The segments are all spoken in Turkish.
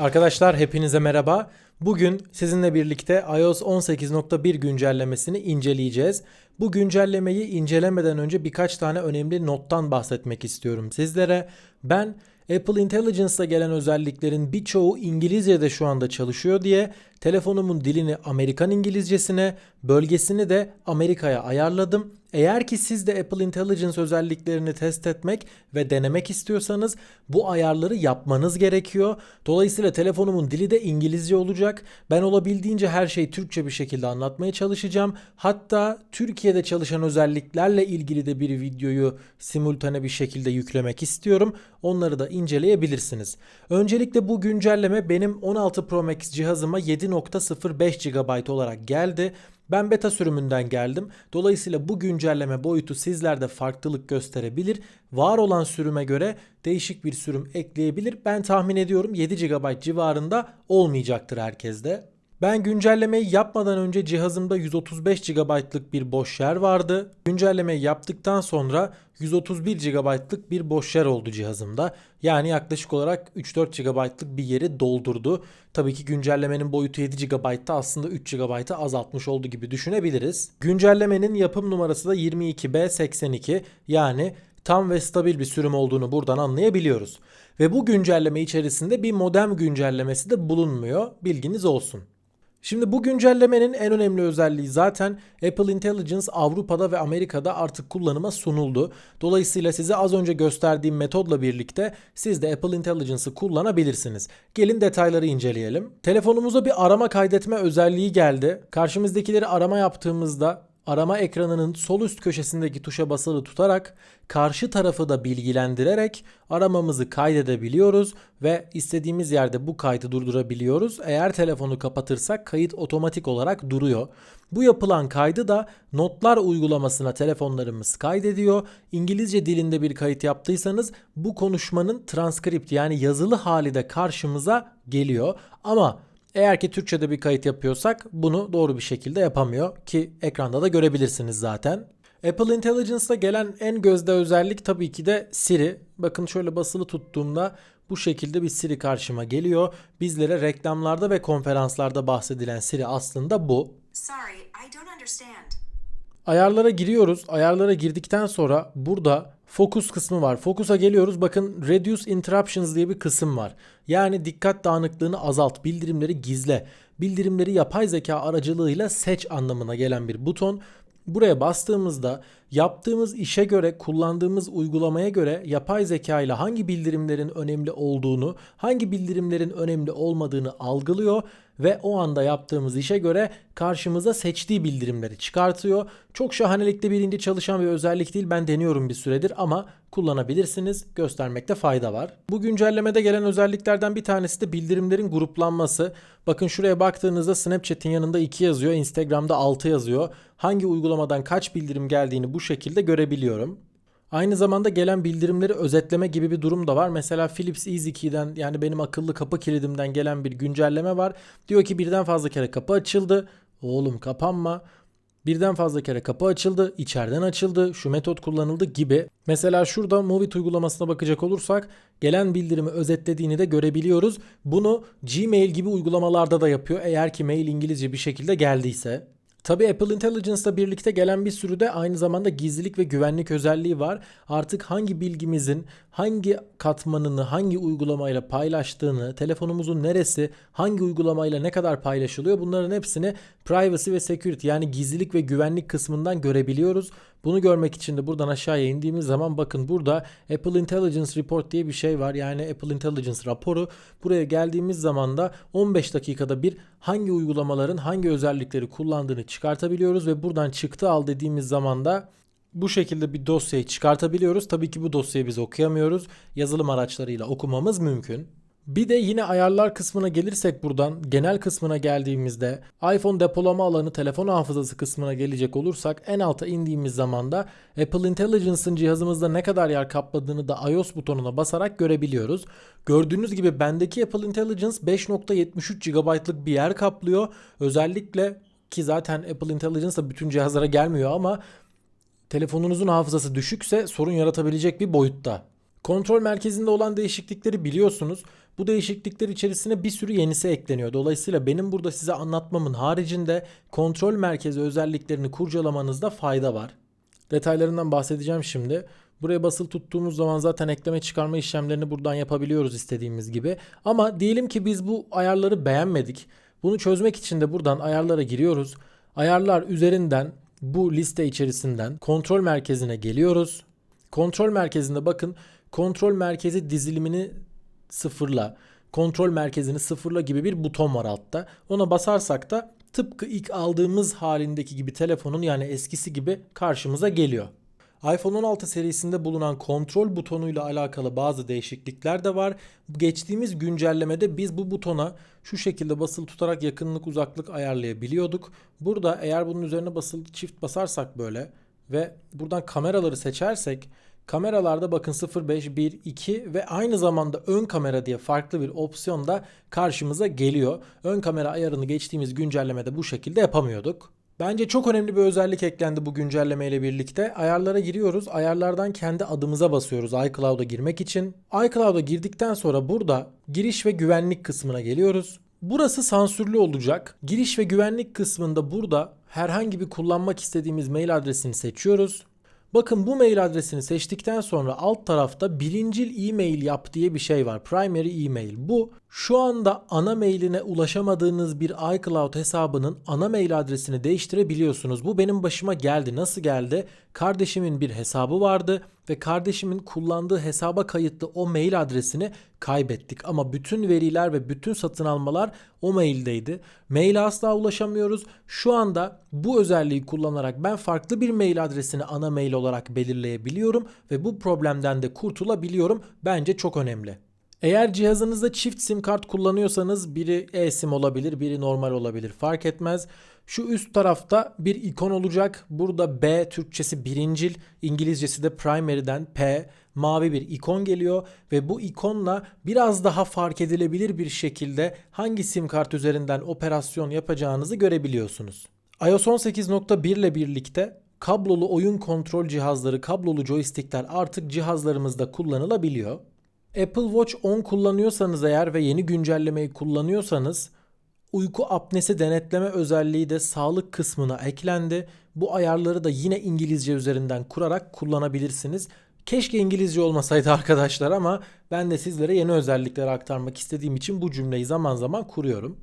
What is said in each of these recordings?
Arkadaşlar hepinize merhaba. Bugün sizinle birlikte iOS 18.1 güncellemesini inceleyeceğiz. Bu güncellemeyi incelemeden önce birkaç tane önemli nottan bahsetmek istiyorum sizlere. Ben Apple Intelligence'da gelen özelliklerin birçoğu İngilizce'de şu anda çalışıyor diye telefonumun dilini Amerikan İngilizcesine, bölgesini de Amerika'ya ayarladım. Eğer ki siz de Apple Intelligence özelliklerini test etmek ve denemek istiyorsanız bu ayarları yapmanız gerekiyor. Dolayısıyla telefonumun dili de İngilizce olacak. Ben olabildiğince her şeyi Türkçe bir şekilde anlatmaya çalışacağım. Hatta Türkiye'de çalışan özelliklerle ilgili de bir videoyu simultane bir şekilde yüklemek istiyorum. Onları da inceleyebilirsiniz. Öncelikle bu güncelleme benim 16 Pro Max cihazıma 7.05 GB olarak geldi. Ben beta sürümünden geldim. Dolayısıyla bu güncelleme boyutu sizlerde farklılık gösterebilir. Var olan sürüme göre değişik bir sürüm ekleyebilir. Ben tahmin ediyorum 7 GB civarında olmayacaktır herkeste. Ben güncellemeyi yapmadan önce cihazımda 135 GB'lık bir boş yer vardı. Güncellemeyi yaptıktan sonra 131 GB'lık bir boş yer oldu cihazımda. Yani yaklaşık olarak 3-4 GB'lık bir yeri doldurdu. Tabii ki güncellemenin boyutu 7 GB'da aslında 3 GB'ı azaltmış oldu gibi düşünebiliriz. Güncellemenin yapım numarası da 22B82 yani tam ve stabil bir sürüm olduğunu buradan anlayabiliyoruz. Ve bu güncelleme içerisinde bir modem güncellemesi de bulunmuyor. Bilginiz olsun. Şimdi bu güncellemenin en önemli özelliği zaten Apple Intelligence Avrupa'da ve Amerika'da artık kullanıma sunuldu. Dolayısıyla size az önce gösterdiğim metodla birlikte siz de Apple Intelligence'ı kullanabilirsiniz. Gelin detayları inceleyelim. Telefonumuza bir arama kaydetme özelliği geldi. Karşımızdakileri arama yaptığımızda arama ekranının sol üst köşesindeki tuşa basılı tutarak karşı tarafı da bilgilendirerek aramamızı kaydedebiliyoruz ve istediğimiz yerde bu kaydı durdurabiliyoruz. Eğer telefonu kapatırsak kayıt otomatik olarak duruyor. Bu yapılan kaydı da notlar uygulamasına telefonlarımız kaydediyor. İngilizce dilinde bir kayıt yaptıysanız bu konuşmanın transkript yani yazılı hali de karşımıza geliyor. Ama eğer ki Türkçe'de bir kayıt yapıyorsak bunu doğru bir şekilde yapamıyor ki ekranda da görebilirsiniz zaten. Apple Intelligence'da gelen en gözde özellik tabii ki de Siri. Bakın şöyle basılı tuttuğumda bu şekilde bir Siri karşıma geliyor. Bizlere reklamlarda ve konferanslarda bahsedilen Siri aslında bu. Sorry. Ayarlara giriyoruz. Ayarlara girdikten sonra burada Focus kısmı var. Focus'a geliyoruz. Bakın Reduce Interruptions diye bir kısım var. Yani dikkat dağınıklığını azalt, bildirimleri gizle. Bildirimleri yapay zeka aracılığıyla seç anlamına gelen bir buton. Buraya bastığımızda yaptığımız işe göre, kullandığımız uygulamaya göre yapay zeka ile hangi bildirimlerin önemli olduğunu, hangi bildirimlerin önemli olmadığını algılıyor ve o anda yaptığımız işe göre karşımıza seçtiği bildirimleri çıkartıyor. Çok şahanelikte birinci çalışan bir özellik değil. Ben deniyorum bir süredir ama kullanabilirsiniz. Göstermekte fayda var. Bu güncellemede gelen özelliklerden bir tanesi de bildirimlerin gruplanması. Bakın şuraya baktığınızda Snapchat'in yanında 2 yazıyor, Instagram'da 6 yazıyor. Hangi uygulamadan kaç bildirim geldiğini bu şekilde görebiliyorum. Aynı zamanda gelen bildirimleri özetleme gibi bir durum da var. Mesela Philips EasyKey'den yani benim akıllı kapı kilidimden gelen bir güncelleme var. Diyor ki birden fazla kere kapı açıldı. Oğlum kapanma. Birden fazla kere kapı açıldı, içeriden açıldı, şu metot kullanıldı gibi. Mesela şurada Movit uygulamasına bakacak olursak gelen bildirimi özetlediğini de görebiliyoruz. Bunu Gmail gibi uygulamalarda da yapıyor eğer ki mail İngilizce bir şekilde geldiyse. Tabi Apple Intelligence'la birlikte gelen bir sürü de aynı zamanda gizlilik ve güvenlik özelliği var. Artık hangi bilgimizin hangi katmanını hangi uygulamayla paylaştığını, telefonumuzun neresi, hangi uygulamayla ne kadar paylaşılıyor bunların hepsini privacy ve security yani gizlilik ve güvenlik kısmından görebiliyoruz. Bunu görmek için de buradan aşağıya indiğimiz zaman bakın burada Apple Intelligence Report diye bir şey var. Yani Apple Intelligence raporu. Buraya geldiğimiz zaman da 15 dakikada bir hangi uygulamaların hangi özellikleri kullandığını çıkartabiliyoruz ve buradan çıktı al dediğimiz zaman da bu şekilde bir dosyayı çıkartabiliyoruz. Tabii ki bu dosyayı biz okuyamıyoruz. Yazılım araçlarıyla okumamız mümkün. Bir de yine ayarlar kısmına gelirsek buradan genel kısmına geldiğimizde iPhone depolama alanı telefon hafızası kısmına gelecek olursak en alta indiğimiz zaman da Apple Intelligence'ın cihazımızda ne kadar yer kapladığını da iOS butonuna basarak görebiliyoruz. Gördüğünüz gibi bendeki Apple Intelligence 5.73 GB'lık bir yer kaplıyor. Özellikle ki zaten Apple Intelligence da bütün cihazlara gelmiyor ama telefonunuzun hafızası düşükse sorun yaratabilecek bir boyutta. Kontrol merkezinde olan değişiklikleri biliyorsunuz. Bu değişiklikler içerisine bir sürü yenisi ekleniyor. Dolayısıyla benim burada size anlatmamın haricinde kontrol merkezi özelliklerini kurcalamanızda fayda var. Detaylarından bahsedeceğim şimdi. Buraya basılı tuttuğumuz zaman zaten ekleme çıkarma işlemlerini buradan yapabiliyoruz istediğimiz gibi. Ama diyelim ki biz bu ayarları beğenmedik. Bunu çözmek için de buradan ayarlara giriyoruz. Ayarlar üzerinden bu liste içerisinden kontrol merkezine geliyoruz. Kontrol merkezinde bakın kontrol merkezi dizilimini sıfırla, kontrol merkezini sıfırla gibi bir buton var altta. Ona basarsak da tıpkı ilk aldığımız halindeki gibi telefonun yani eskisi gibi karşımıza geliyor. iPhone 16 serisinde bulunan kontrol butonuyla alakalı bazı değişiklikler de var. Geçtiğimiz güncellemede biz bu butona şu şekilde basılı tutarak yakınlık uzaklık ayarlayabiliyorduk. Burada eğer bunun üzerine basılı çift basarsak böyle ve buradan kameraları seçersek kameralarda bakın 0, 5, 1, 2 ve aynı zamanda ön kamera diye farklı bir opsiyon da karşımıza geliyor. Ön kamera ayarını geçtiğimiz güncellemede bu şekilde yapamıyorduk. Bence çok önemli bir özellik eklendi bu güncelleme ile birlikte. Ayarlara giriyoruz. Ayarlardan kendi adımıza basıyoruz iCloud'a girmek için. iCloud'a girdikten sonra burada giriş ve güvenlik kısmına geliyoruz. Burası sansürlü olacak. Giriş ve güvenlik kısmında burada herhangi bir kullanmak istediğimiz mail adresini seçiyoruz. Bakın bu mail adresini seçtikten sonra alt tarafta birincil e-mail yap diye bir şey var. Primary e-mail. Bu şu anda ana mailine ulaşamadığınız bir iCloud hesabının ana mail adresini değiştirebiliyorsunuz. Bu benim başıma geldi. Nasıl geldi? Kardeşimin bir hesabı vardı ve kardeşimin kullandığı hesaba kayıtlı o mail adresini kaybettik. Ama bütün veriler ve bütün satın almalar o maildeydi. Maile asla ulaşamıyoruz. Şu anda bu özelliği kullanarak ben farklı bir mail adresini ana mail olarak belirleyebiliyorum ve bu problemden de kurtulabiliyorum. Bence çok önemli. Eğer cihazınızda çift sim kart kullanıyorsanız biri eSIM olabilir, biri normal olabilir fark etmez. Şu üst tarafta bir ikon olacak. Burada B Türkçesi birincil, İngilizcesi de primary'den P mavi bir ikon geliyor ve bu ikonla biraz daha fark edilebilir bir şekilde hangi sim kart üzerinden operasyon yapacağınızı görebiliyorsunuz. iOS 18.1 ile birlikte kablolu oyun kontrol cihazları, kablolu joystickler artık cihazlarımızda kullanılabiliyor. Apple Watch 10 kullanıyorsanız eğer ve yeni güncellemeyi kullanıyorsanız uyku apnesi denetleme özelliği de sağlık kısmına eklendi. Bu ayarları da yine İngilizce üzerinden kurarak kullanabilirsiniz. Keşke İngilizce olmasaydı arkadaşlar ama ben de sizlere yeni özellikleri aktarmak istediğim için bu cümleyi zaman zaman kuruyorum.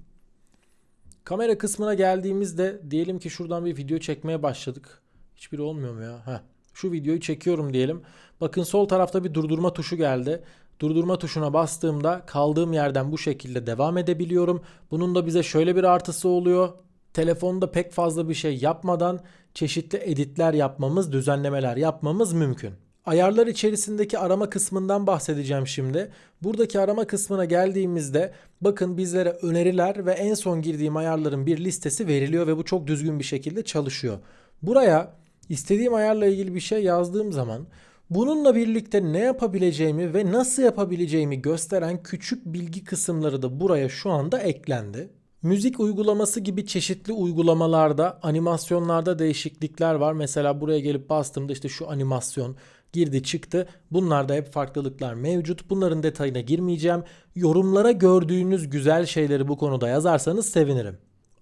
Kamera kısmına geldiğimizde diyelim ki şuradan bir video çekmeye başladık. Hiçbiri olmuyor mu ya? Heh. Şu videoyu çekiyorum diyelim. Bakın sol tarafta bir durdurma tuşu geldi. Durdurma tuşuna bastığımda kaldığım yerden bu şekilde devam edebiliyorum. Bunun da bize şöyle bir artısı oluyor. Telefonda pek fazla bir şey yapmadan çeşitli editler yapmamız, düzenlemeler yapmamız mümkün. Ayarlar içerisindeki arama kısmından bahsedeceğim şimdi. Buradaki arama kısmına geldiğimizde bakın bizlere öneriler ve en son girdiğim ayarların bir listesi veriliyor ve bu çok düzgün bir şekilde çalışıyor. Buraya istediğim ayarla ilgili bir şey yazdığım zaman bununla birlikte ne yapabileceğimi ve nasıl yapabileceğimi gösteren küçük bilgi kısımları da buraya şu anda eklendi. Müzik uygulaması gibi çeşitli uygulamalarda, animasyonlarda değişiklikler var. Mesela buraya gelip bastığımda işte şu animasyon girdi çıktı. Bunlarda hep farklılıklar mevcut. Bunların detayına girmeyeceğim. Yorumlara gördüğünüz güzel şeyleri bu konuda yazarsanız sevinirim.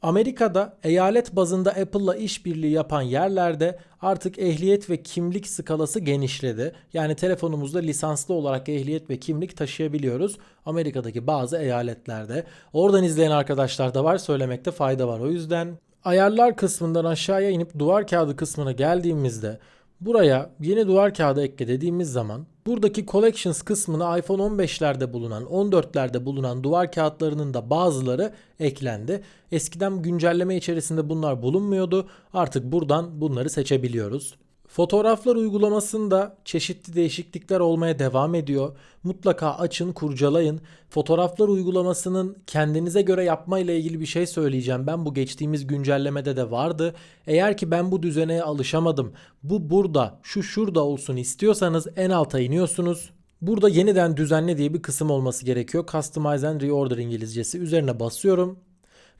Amerika'da eyalet bazında Apple'la işbirliği yapan yerlerde artık ehliyet ve kimlik skalası genişledi. Yani telefonumuzda lisanslı olarak ehliyet ve kimlik taşıyabiliyoruz. Amerika'daki bazı eyaletlerde. Oradan izleyen arkadaşlar da var söylemekte fayda var. O yüzden ayarlar kısmından aşağıya inip duvar kağıdı kısmına geldiğimizde Buraya yeni duvar kağıdı ekle dediğimiz zaman buradaki Collections kısmına iPhone 15'lerde bulunan, 14'lerde bulunan duvar kağıtlarının da bazıları eklendi. Eskiden güncelleme içerisinde bunlar bulunmuyordu. Artık buradan bunları seçebiliyoruz. Fotoğraflar uygulamasında çeşitli değişiklikler olmaya devam ediyor. Mutlaka açın, kurcalayın. Fotoğraflar uygulamasının kendinize göre yapma ile ilgili bir şey söyleyeceğim. Ben bu geçtiğimiz güncellemede de vardı. Eğer ki ben bu düzeneye alışamadım. Bu burada, şu şurada olsun istiyorsanız en alta iniyorsunuz. Burada yeniden düzenle diye bir kısım olması gerekiyor. Customize and Reorder İngilizcesi. Üzerine basıyorum.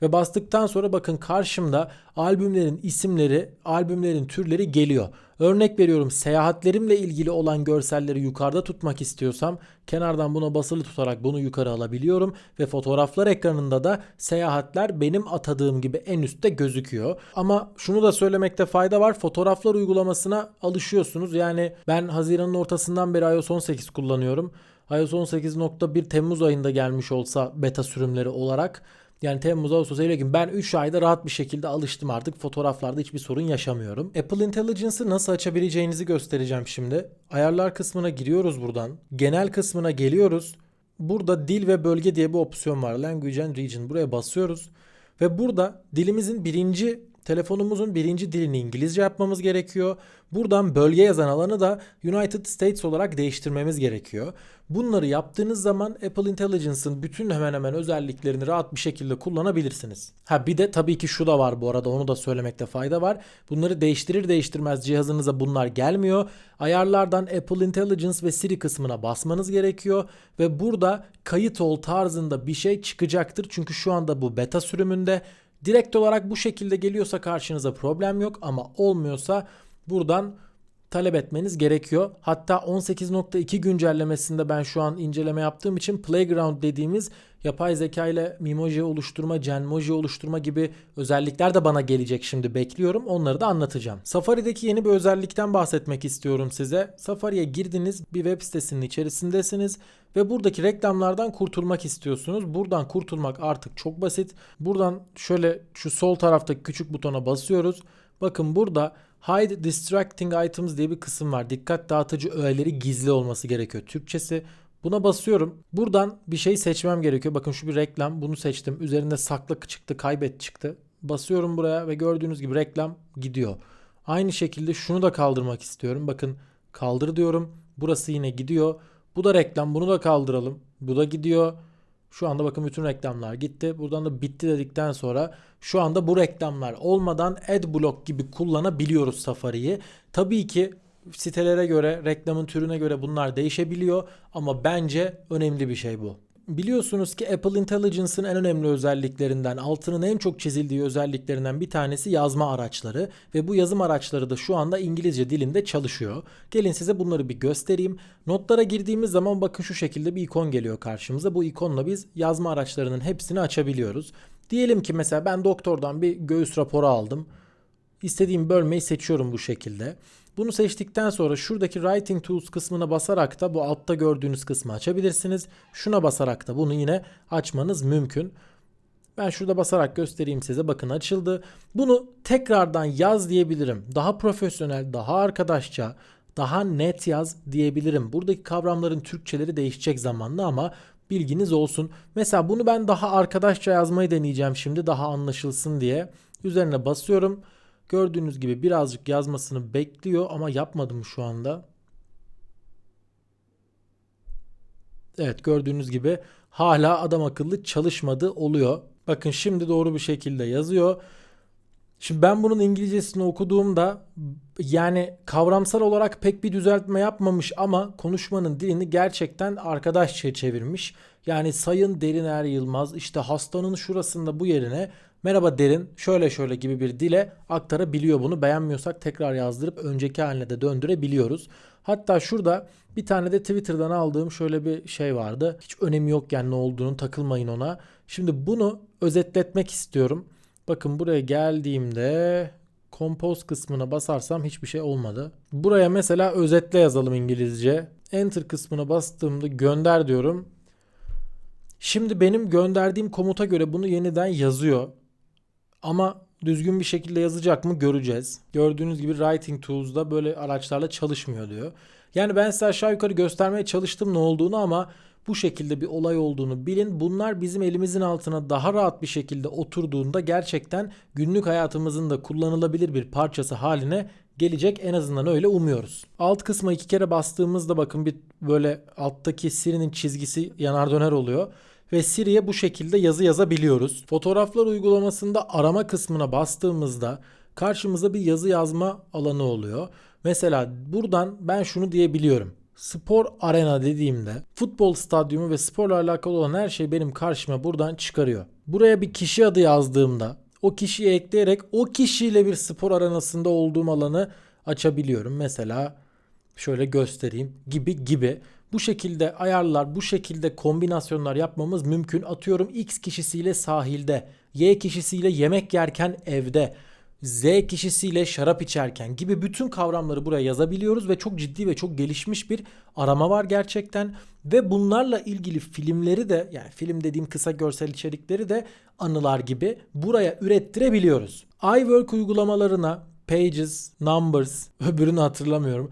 Ve bastıktan sonra bakın karşımda albümlerin isimleri, albümlerin türleri geliyor. Örnek veriyorum seyahatlerimle ilgili olan görselleri yukarıda tutmak istiyorsam kenardan buna basılı tutarak bunu yukarı alabiliyorum ve fotoğraflar ekranında da seyahatler benim atadığım gibi en üstte gözüküyor. Ama şunu da söylemekte fayda var. Fotoğraflar uygulamasına alışıyorsunuz. Yani ben Haziran'ın ortasından beri iOS 18 kullanıyorum. iOS 18.1 Temmuz ayında gelmiş olsa beta sürümleri olarak yani Temmuz, Ağustos, Eylül, Ekim ben 3 ayda rahat bir şekilde alıştım artık. Fotoğraflarda hiçbir sorun yaşamıyorum. Apple Intelligence'ı nasıl açabileceğinizi göstereceğim şimdi. Ayarlar kısmına giriyoruz buradan. Genel kısmına geliyoruz. Burada dil ve bölge diye bir opsiyon var. Language and Region. Buraya basıyoruz. Ve burada dilimizin birinci telefonumuzun birinci dilini İngilizce yapmamız gerekiyor. Buradan bölge yazan alanı da United States olarak değiştirmemiz gerekiyor. Bunları yaptığınız zaman Apple Intelligence'ın bütün hemen hemen özelliklerini rahat bir şekilde kullanabilirsiniz. Ha bir de tabii ki şu da var bu arada onu da söylemekte fayda var. Bunları değiştirir değiştirmez cihazınıza bunlar gelmiyor. Ayarlardan Apple Intelligence ve Siri kısmına basmanız gerekiyor ve burada kayıt ol tarzında bir şey çıkacaktır. Çünkü şu anda bu beta sürümünde Direkt olarak bu şekilde geliyorsa karşınıza problem yok ama olmuyorsa buradan talep etmeniz gerekiyor. Hatta 18.2 güncellemesinde ben şu an inceleme yaptığım için Playground dediğimiz yapay zeka ile Mimoji oluşturma, Genmoji oluşturma gibi özellikler de bana gelecek şimdi bekliyorum. Onları da anlatacağım. Safari'deki yeni bir özellikten bahsetmek istiyorum size. Safari'ye girdiniz, bir web sitesinin içerisindesiniz ve buradaki reklamlardan kurtulmak istiyorsunuz. Buradan kurtulmak artık çok basit. Buradan şöyle şu sol taraftaki küçük butona basıyoruz. Bakın burada Hide Distracting Items diye bir kısım var. Dikkat dağıtıcı öğeleri gizli olması gerekiyor. Türkçesi Buna basıyorum. Buradan bir şey seçmem gerekiyor. Bakın şu bir reklam. Bunu seçtim. Üzerinde saklı çıktı, kaybet çıktı. Basıyorum buraya ve gördüğünüz gibi reklam gidiyor. Aynı şekilde şunu da kaldırmak istiyorum. Bakın kaldır diyorum. Burası yine gidiyor. Bu da reklam. Bunu da kaldıralım. Bu da gidiyor. Şu anda bakın bütün reklamlar gitti. Buradan da bitti dedikten sonra şu anda bu reklamlar olmadan AdBlock gibi kullanabiliyoruz Safari'yi. Tabii ki sitelere göre, reklamın türüne göre bunlar değişebiliyor ama bence önemli bir şey bu. Biliyorsunuz ki Apple Intelligence'ın en önemli özelliklerinden, altının en çok çizildiği özelliklerinden bir tanesi yazma araçları ve bu yazım araçları da şu anda İngilizce dilinde çalışıyor. Gelin size bunları bir göstereyim. Notlara girdiğimiz zaman bakın şu şekilde bir ikon geliyor karşımıza. Bu ikonla biz yazma araçlarının hepsini açabiliyoruz. Diyelim ki mesela ben doktordan bir göğüs raporu aldım. İstediğim bölmeyi seçiyorum bu şekilde. Bunu seçtikten sonra şuradaki Writing Tools kısmına basarak da bu altta gördüğünüz kısmı açabilirsiniz. Şuna basarak da bunu yine açmanız mümkün. Ben şurada basarak göstereyim size. Bakın açıldı. Bunu tekrardan yaz diyebilirim. Daha profesyonel, daha arkadaşça, daha net yaz diyebilirim. Buradaki kavramların Türkçeleri değişecek zamanla ama bilginiz olsun. Mesela bunu ben daha arkadaşça yazmayı deneyeceğim şimdi daha anlaşılsın diye. Üzerine basıyorum. Gördüğünüz gibi birazcık yazmasını bekliyor ama yapmadım şu anda. Evet gördüğünüz gibi hala adam akıllı çalışmadı oluyor. Bakın şimdi doğru bir şekilde yazıyor. Şimdi ben bunun İngilizcesini okuduğumda yani kavramsal olarak pek bir düzeltme yapmamış ama konuşmanın dilini gerçekten arkadaşça çevirmiş. Yani Sayın Deriner Yılmaz işte hastanın şurasında bu yerine merhaba Derin şöyle şöyle gibi bir dile aktarabiliyor bunu. Beğenmiyorsak tekrar yazdırıp önceki haline de döndürebiliyoruz. Hatta şurada bir tane de Twitter'dan aldığım şöyle bir şey vardı. Hiç önemi yok yani ne olduğunu takılmayın ona. Şimdi bunu özetletmek istiyorum. Bakın buraya geldiğimde Compose kısmına basarsam hiçbir şey olmadı. Buraya mesela özetle yazalım İngilizce. Enter kısmına bastığımda gönder diyorum. Şimdi benim gönderdiğim komuta göre bunu yeniden yazıyor. Ama düzgün bir şekilde yazacak mı göreceğiz. Gördüğünüz gibi Writing Tools'da böyle araçlarla çalışmıyor diyor. Yani ben size aşağı yukarı göstermeye çalıştım ne olduğunu ama bu şekilde bir olay olduğunu bilin. Bunlar bizim elimizin altına daha rahat bir şekilde oturduğunda gerçekten günlük hayatımızın da kullanılabilir bir parçası haline gelecek. En azından öyle umuyoruz. Alt kısma iki kere bastığımızda bakın bir böyle alttaki Siri'nin çizgisi yanar döner oluyor ve Siri'ye bu şekilde yazı yazabiliyoruz. Fotoğraflar uygulamasında arama kısmına bastığımızda karşımıza bir yazı yazma alanı oluyor. Mesela buradan ben şunu diyebiliyorum. spor arena dediğimde futbol stadyumu ve sporla alakalı olan her şey benim karşıma buradan çıkarıyor. Buraya bir kişi adı yazdığımda o kişiyi ekleyerek o kişiyle bir spor arenasında olduğum alanı açabiliyorum. Mesela şöyle göstereyim gibi gibi. Bu şekilde ayarlar, bu şekilde kombinasyonlar yapmamız mümkün. Atıyorum X kişisiyle sahilde, Y kişisiyle yemek yerken evde, Z kişisiyle şarap içerken gibi bütün kavramları buraya yazabiliyoruz ve çok ciddi ve çok gelişmiş bir arama var gerçekten ve bunlarla ilgili filmleri de yani film dediğim kısa görsel içerikleri de anılar gibi buraya ürettirebiliyoruz. iWork uygulamalarına Pages, Numbers, öbürünü hatırlamıyorum.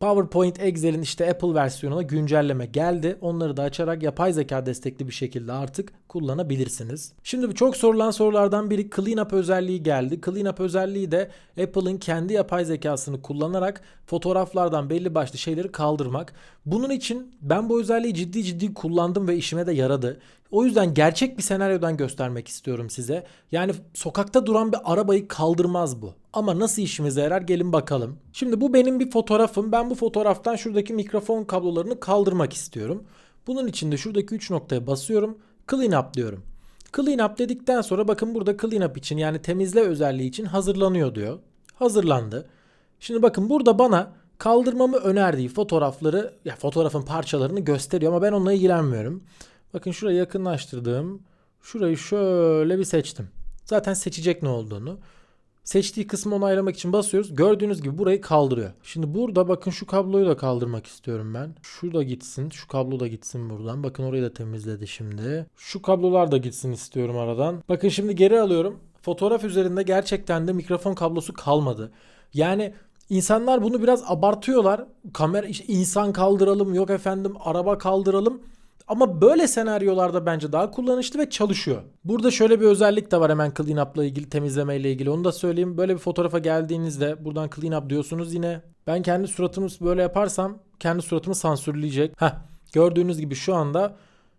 PowerPoint Excel'in işte Apple versiyonuna güncelleme geldi. Onları da açarak yapay zeka destekli bir şekilde artık kullanabilirsiniz. Şimdi çok sorulan sorulardan biri Cleanup özelliği geldi. Cleanup özelliği de Apple'ın kendi yapay zekasını kullanarak fotoğraflardan belli başlı şeyleri kaldırmak. Bunun için ben bu özelliği ciddi ciddi kullandım ve işime de yaradı. O yüzden gerçek bir senaryodan göstermek istiyorum size. Yani sokakta duran bir arabayı kaldırmaz bu. Ama nasıl işimize yarar gelin bakalım. Şimdi bu benim bir fotoğrafım. Ben bu fotoğraftan şuradaki mikrofon kablolarını kaldırmak istiyorum. Bunun için de şuradaki 3 noktaya basıyorum. Clean up diyorum. Clean up dedikten sonra bakın burada clean up için yani temizle özelliği için hazırlanıyor diyor. Hazırlandı. Şimdi bakın burada bana kaldırmamı önerdiği fotoğrafları ya fotoğrafın parçalarını gösteriyor ama ben onunla ilgilenmiyorum. Bakın şurayı yakınlaştırdım. Şurayı şöyle bir seçtim. Zaten seçecek ne olduğunu. Seçtiği kısmı onaylamak için basıyoruz. Gördüğünüz gibi burayı kaldırıyor. Şimdi burada bakın şu kabloyu da kaldırmak istiyorum ben. Şu da gitsin. Şu kablo da gitsin buradan. Bakın orayı da temizledi şimdi. Şu kablolar da gitsin istiyorum aradan. Bakın şimdi geri alıyorum. Fotoğraf üzerinde gerçekten de mikrofon kablosu kalmadı. Yani insanlar bunu biraz abartıyorlar. Kamera işte insan kaldıralım yok efendim araba kaldıralım. Ama böyle senaryolarda bence daha kullanışlı ve çalışıyor. Burada şöyle bir özellik de var hemen clean up'la ilgili temizleme ile ilgili. Onu da söyleyeyim. Böyle bir fotoğrafa geldiğinizde buradan clean up diyorsunuz yine. Ben kendi suratımı böyle yaparsam kendi suratımı sansürleyecek. Heh, gördüğünüz gibi şu anda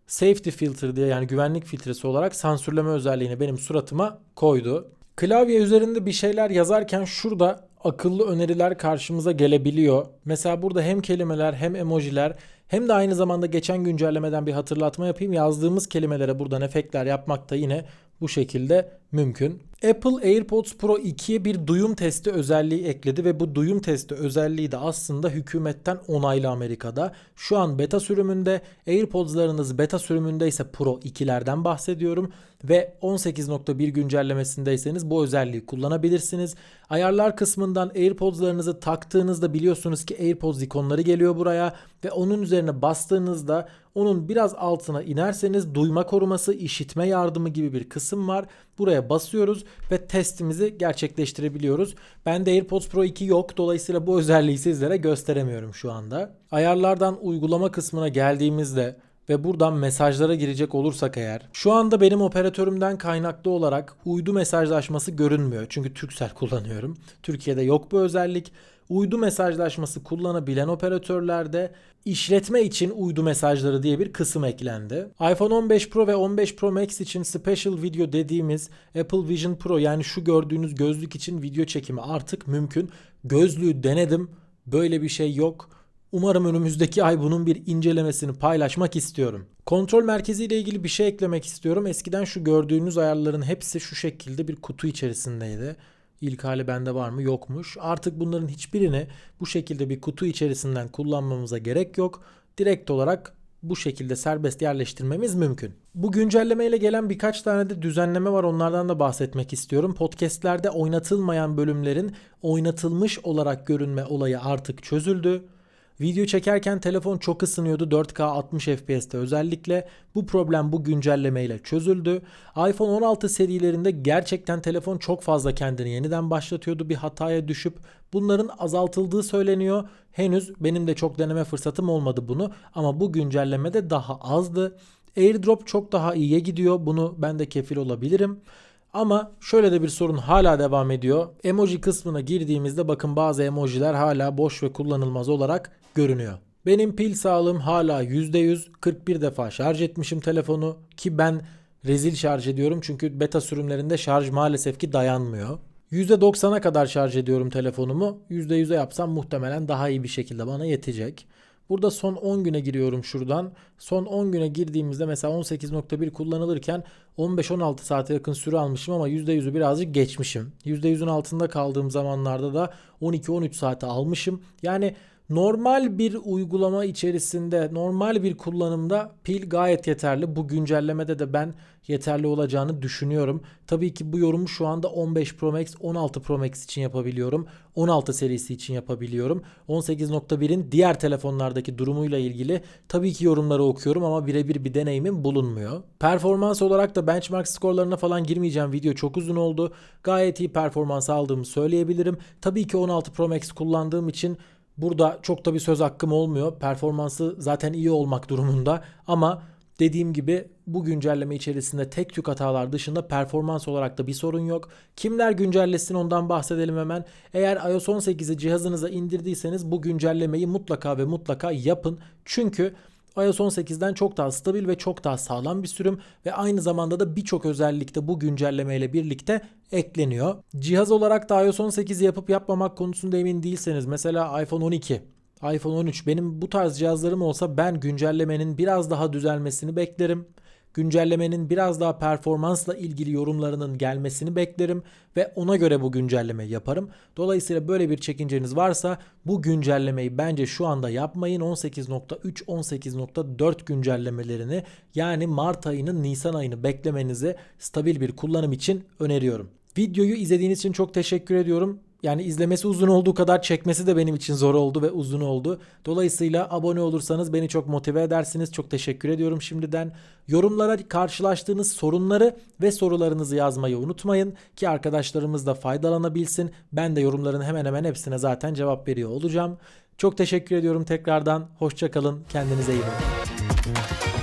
safety filter diye yani güvenlik filtresi olarak sansürleme özelliğini benim suratıma koydu. Klavye üzerinde bir şeyler yazarken şurada akıllı öneriler karşımıza gelebiliyor. Mesela burada hem kelimeler hem emojiler hem de aynı zamanda geçen güncellemeden bir hatırlatma yapayım. Yazdığımız kelimelere buradan efektler yapmak da yine bu şekilde mümkün. Apple AirPods Pro 2'ye bir duyum testi özelliği ekledi ve bu duyum testi özelliği de aslında hükümetten onaylı Amerika'da. Şu an beta sürümünde AirPods'larınız beta sürümünde ise Pro 2'lerden bahsediyorum ve 18.1 güncellemesindeyseniz bu özelliği kullanabilirsiniz. Ayarlar kısmından AirPods'larınızı taktığınızda biliyorsunuz ki AirPods ikonları geliyor buraya ve onun üzerine bastığınızda onun biraz altına inerseniz duyma koruması, işitme yardımı gibi bir kısım var. Buraya basıyoruz ve testimizi gerçekleştirebiliyoruz. Bende AirPods Pro 2 yok. Dolayısıyla bu özelliği sizlere gösteremiyorum şu anda. Ayarlardan uygulama kısmına geldiğimizde ve buradan mesajlara girecek olursak eğer şu anda benim operatörümden kaynaklı olarak uydu mesajlaşması görünmüyor. Çünkü Turkcell kullanıyorum. Türkiye'de yok bu özellik. Uydu mesajlaşması kullanabilen operatörlerde işletme için uydu mesajları diye bir kısım eklendi. iPhone 15 Pro ve 15 Pro Max için Special Video dediğimiz Apple Vision Pro yani şu gördüğünüz gözlük için video çekimi artık mümkün. Gözlüğü denedim. Böyle bir şey yok. Umarım önümüzdeki ay bunun bir incelemesini paylaşmak istiyorum. Kontrol merkezi ile ilgili bir şey eklemek istiyorum. Eskiden şu gördüğünüz ayarların hepsi şu şekilde bir kutu içerisindeydi. İlk hali bende var mı? Yokmuş. Artık bunların hiçbirini bu şekilde bir kutu içerisinden kullanmamıza gerek yok. Direkt olarak bu şekilde serbest yerleştirmemiz mümkün. Bu güncellemeyle gelen birkaç tane de düzenleme var onlardan da bahsetmek istiyorum. Podcast'lerde oynatılmayan bölümlerin oynatılmış olarak görünme olayı artık çözüldü. Video çekerken telefon çok ısınıyordu 4K 60 FPS'te özellikle. Bu problem bu güncellemeyle çözüldü. iPhone 16 serilerinde gerçekten telefon çok fazla kendini yeniden başlatıyordu bir hataya düşüp bunların azaltıldığı söyleniyor. Henüz benim de çok deneme fırsatım olmadı bunu ama bu güncellemede daha azdı. AirDrop çok daha iyiye gidiyor. Bunu ben de kefil olabilirim. Ama şöyle de bir sorun hala devam ediyor. Emoji kısmına girdiğimizde bakın bazı emojiler hala boş ve kullanılmaz olarak görünüyor. Benim pil sağlığım hala %100. 41 defa şarj etmişim telefonu ki ben rezil şarj ediyorum çünkü beta sürümlerinde şarj maalesef ki dayanmıyor. %90'a kadar şarj ediyorum telefonumu. %100'e yapsam muhtemelen daha iyi bir şekilde bana yetecek. Burada son 10 güne giriyorum şuradan. Son 10 güne girdiğimizde mesela 18.1 kullanılırken 15-16 saate yakın süre almışım ama %100'ü birazcık geçmişim. %100'ün altında kaldığım zamanlarda da 12-13 saate almışım. Yani normal bir uygulama içerisinde, normal bir kullanımda pil gayet yeterli. Bu güncellemede de ben yeterli olacağını düşünüyorum. Tabii ki bu yorumu şu anda 15 Pro Max, 16 Pro Max için yapabiliyorum. 16 serisi için yapabiliyorum. 18.1'in diğer telefonlardaki durumuyla ilgili tabii ki yorumları okuyorum ama birebir bir deneyimim bulunmuyor. Performans olarak da benchmark skorlarına falan girmeyeceğim. Video çok uzun oldu. Gayet iyi performans aldığımı söyleyebilirim. Tabii ki 16 Pro Max kullandığım için Burada çok da bir söz hakkım olmuyor. Performansı zaten iyi olmak durumunda ama dediğim gibi bu güncelleme içerisinde tek tük hatalar dışında performans olarak da bir sorun yok. Kimler güncellesin ondan bahsedelim hemen. Eğer iOS 18'i cihazınıza indirdiyseniz bu güncellemeyi mutlaka ve mutlaka yapın. Çünkü iOS 18'den çok daha stabil ve çok daha sağlam bir sürüm ve aynı zamanda da birçok özellik de bu güncellemeyle birlikte ekleniyor. Cihaz olarak da iOS 18'i yapıp yapmamak konusunda emin değilseniz mesela iPhone 12 iPhone 13 benim bu tarz cihazlarım olsa ben güncellemenin biraz daha düzelmesini beklerim. Güncellemenin biraz daha performansla ilgili yorumlarının gelmesini beklerim ve ona göre bu güncelleme yaparım. Dolayısıyla böyle bir çekinceniz varsa bu güncellemeyi bence şu anda yapmayın. 18.3 18.4 güncellemelerini yani Mart ayının Nisan ayını beklemenizi stabil bir kullanım için öneriyorum. Videoyu izlediğiniz için çok teşekkür ediyorum. Yani izlemesi uzun olduğu kadar çekmesi de benim için zor oldu ve uzun oldu. Dolayısıyla abone olursanız beni çok motive edersiniz. Çok teşekkür ediyorum şimdiden. Yorumlara karşılaştığınız sorunları ve sorularınızı yazmayı unutmayın ki arkadaşlarımız da faydalanabilsin. Ben de yorumların hemen hemen hepsine zaten cevap veriyor olacağım. Çok teşekkür ediyorum tekrardan. Hoşçakalın. Kendinize iyi bakın.